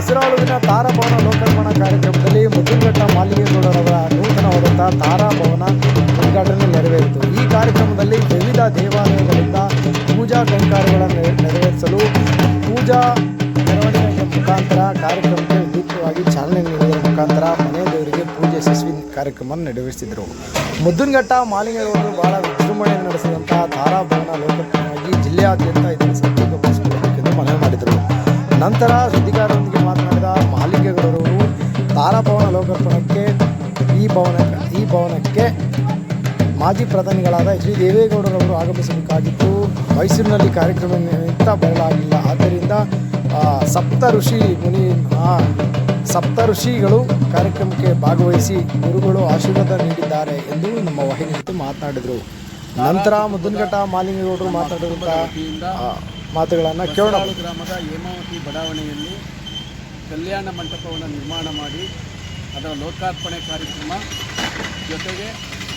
ತಾಲೂಕು ಬಸರಾಳುವಿನ ತಾರಾಭವನ ಲೋಕಾರ್ಪಣ ಕಾರ್ಯಕ್ರಮದಲ್ಲಿ ಮುದ್ದುಘಟ್ಟ ಮಾಲಿಂಗೇಗೌಡರವರ ನೂತನವಾದಂಥ ತಾರಾಭವನ ಉದ್ಘಾಟನೆ ನೆರವೇರಿತು. ಈ ಕಾರ್ಯಕ್ರಮದಲ್ಲಿ ವಿವಿಧ ದೇವಾಲಯಗಳಿಂದ ಪೂಜಾ ಕೈಂಕಾರ್ಯಗಳನ್ನು ನೆರವೇರಿಸಲು ಪೂಜಾ ಮೆರವಣಿಗೆಯ ಮುಖಾಂತರ ಕಾರ್ಯಕ್ರಮಕ್ಕೆ ವಿದ್ಯುಕ್ತವಾಗಿ ಚಾಲನೆ ನೀಡುವ ಮುಖಾಂತರ ಮನೆ ದೇವರಿಗೆ ಪೂಜೆ ಯಶಸ್ವಿ ಕಾರ್ಯಕ್ರಮ ನೆರವೇರಿಸಿದರು. ಮುದ್ದುನಘಟ್ಟ ಮಾಲಿಂಗೇಗೌಡರು ಬಹಳ ವಿಜೃಂಭಣೆಯನ್ನು ನಡೆಸಿದಂತಹ ತಾರಾಭವನ ಲೋಕಾರ್ಪಣೆಯಾಗಿ ಜಿಲ್ಲೆಯಾದ್ಯಂತ ಇದನ್ನು ಸಂಪರ್ಕ ಮನವಿ ಮಾಡಿದರು. ನಂತರ ಸುದ್ದಿ ತಾರಾಭವನ ಲೋಕಾರ್ಪಣಕ್ಕೆ ಈ ಭವನ ಈ ಭವನಕ್ಕೆ ಮಾಜಿ ಪ್ರಧಾನಿಗಳಾದ ಎಚ್ ಡಿ ದೇವೇಗೌಡರವರು ಆಗಮಿಸಬೇಕಾಗಿತ್ತು. ಮೈಸೂರಿನಲ್ಲಿ ಕಾರ್ಯಕ್ರಮ ನಿಮಿತ್ತ ಬರಲಾಗಿಲ್ಲ. ಆದ್ದರಿಂದ ಸಪ್ತ ಋಷಿ ಮುನಿ ಸಪ್ತ ಋಷಿಗಳು ಕಾರ್ಯಕ್ರಮಕ್ಕೆ ಭಾಗವಹಿಸಿ ಗುರುಗಳು ಆಶೀರ್ವಾದ ನೀಡಿದ್ದಾರೆ ಎಂದು ನಮ್ಮ ವಾಹಿನಿ ಜೊತೆ ಮಾತನಾಡಿದರು. ನಂತರ ಮುದ್ದನಘಟ್ಟ ಮಾಲಿಂಗೇಗೌಡರು ಮಾತಾಡಿದಂತಹ ಮಾತುಗಳನ್ನು ಕೇಳೋಣ. ಗ್ರಾಮದ ಹೇಮಾವತಿ ಬಡಾವಣೆಯಲ್ಲಿ ಕಲ್ಯಾಣ ಮಂಟಪವನ್ನು ನಿರ್ಮಾಣ ಮಾಡಿ ಅದರ ಲೋಕಾರ್ಪಣೆ ಕಾರ್ಯಕ್ರಮ ಜೊತೆಗೆ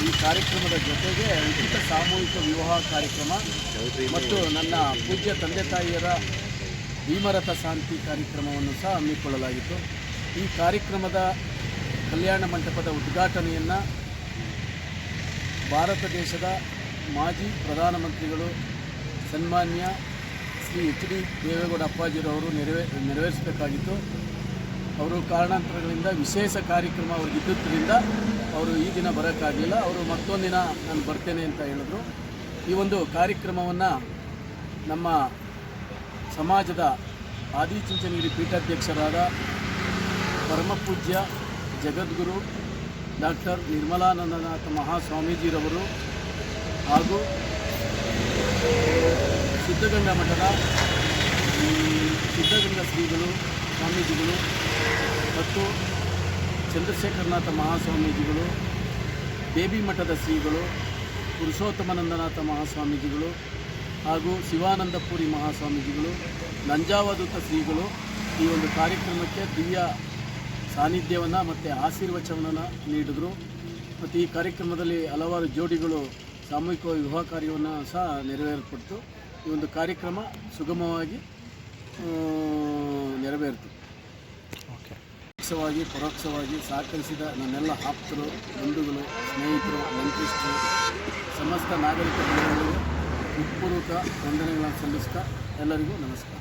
ಈ ಕಾರ್ಯಕ್ರಮದ ಜೊತೆಗೆ ಉಚಿತ ಸಾಮೂಹಿಕ ವಿವಾಹ ಕಾರ್ಯಕ್ರಮ ಮತ್ತು ನನ್ನ ಪೂಜ್ಯ ತಂದೆ ತಾಯಿಯರ ಭೀಮರಥ ಶಾಂತಿ ಕಾರ್ಯಕ್ರಮವನ್ನು ಸಹ ಹಮ್ಮಿಕೊಳ್ಳಲಾಗಿತ್ತು. ಈ ಕಾರ್ಯಕ್ರಮದ ಕಲ್ಯಾಣ ಮಂಟಪದ ಉದ್ಘಾಟನೆಯನ್ನು ಭಾರತ ದೇಶದ ಮಾಜಿ ಪ್ರಧಾನಮಂತ್ರಿಗಳು ಸನ್ಮಾನ್ಯ ಶ್ರೀ ಎಚ್ ಡಿ ದೇವೇಗೌಡ ಅಪ್ಪಾಜಿರವರು ನೆರವೇ, ನೆರವೇರಿಸಬೇಕಾಗಿತ್ತು. ಅವರು ಕಾರಣಾಂತರಗಳಿಂದ ವಿಶೇಷ ಕಾರ್ಯಕ್ರಮ ಅವ್ರಿಗೆ ಇದ್ದುದರಿಂದ ಅವರು ಈ ದಿನ ಬರೋಕ್ಕಾಗಲಿಲ್ಲ. ಅವರು ಮತ್ತೊಂದು ದಿನ ನಾನು ಬರ್ತೇನೆ ಅಂತ ಹೇಳಿದ್ರು. ಈ ಒಂದು ಕಾರ್ಯಕ್ರಮವನ್ನು ನಮ್ಮ ಸಮಾಜದ ಆದಿಚುಂಚನಗಿರಿ ಪೀಠಾಧ್ಯಕ್ಷರಾದ ಪರಮಪೂಜ್ಯ ಜಗದ್ಗುರು ಡಾಕ್ಟರ್ ನಿರ್ಮಲಾನಂದನಾಥ ಮಹಾಸ್ವಾಮೀಜಿರವರು ಹಾಗೂ ಸಿದ್ಧಗಂಗಾ ಮಠದ ಸಿದ್ಧಗಂಗಾ ಶ್ರೀಗಳು, ಸ್ವಾಮೀಜಿಗಳು ಮತ್ತು ಚಂದ್ರಶೇಖರನಾಥ ಮಹಾಸ್ವಾಮೀಜಿಗಳು ದೇವಿ ಮಠದ ಶ್ರೀಗಳು ಪುರುಷೋತ್ತಮಾನಂದನಾಥ ಮಹಾಸ್ವಾಮೀಜಿಗಳು ಹಾಗೂ ಶಿವಾನಂದಪುರಿ ಮಹಾಸ್ವಾಮೀಜಿಗಳು ನಂಜಾವಧೂತ ಶ್ರೀಗಳು ಈ ಒಂದು ಕಾರ್ಯಕ್ರಮಕ್ಕೆ ದಿವ್ಯ ಸಾನ್ನಿಧ್ಯವನ್ನು ಮತ್ತು ಆಶೀರ್ವಚನವನ್ನು ನೀಡಿದರು. ಮತ್ತು ಈ ಕಾರ್ಯಕ್ರಮದಲ್ಲಿ ಹಲವಾರು ಜೋಡಿಗಳು ಸಾಮೂಹಿಕ ವಿವಾಹ ಕಾರ್ಯವನ್ನು ಸಹ ನೆರವೇರ್ಪಡ್ತು. ಈ ಒಂದು ಕಾರ್ಯಕ್ರಮ ಸುಗಮವಾಗಿ ನೆರವೇರಿತು. ನೆರವೇರಿತು ಪರೋಕ್ಷವಾಗಿ ಪರೋಕ್ಷವಾಗಿ ಸಹಕರಿಸಿದ ನನ್ನೆಲ್ಲ ಆಪ್ತರು ಬಂಧುಗಳು ಸ್ನೇಹಿತರು ಮಂತ್ರಿಷ್ಠರು ಸಮಸ್ತ ನಾಗರಿಕ ಬಂಧುಗಳಿಗೆ ಹೃತ್ಪೂರ್ವಕ ವಂದನೆಗಳನ್ನು ಸಲ್ಲಿಸ್ತಾ ಎಲ್ಲರಿಗೂ ನಮಸ್ಕಾರ.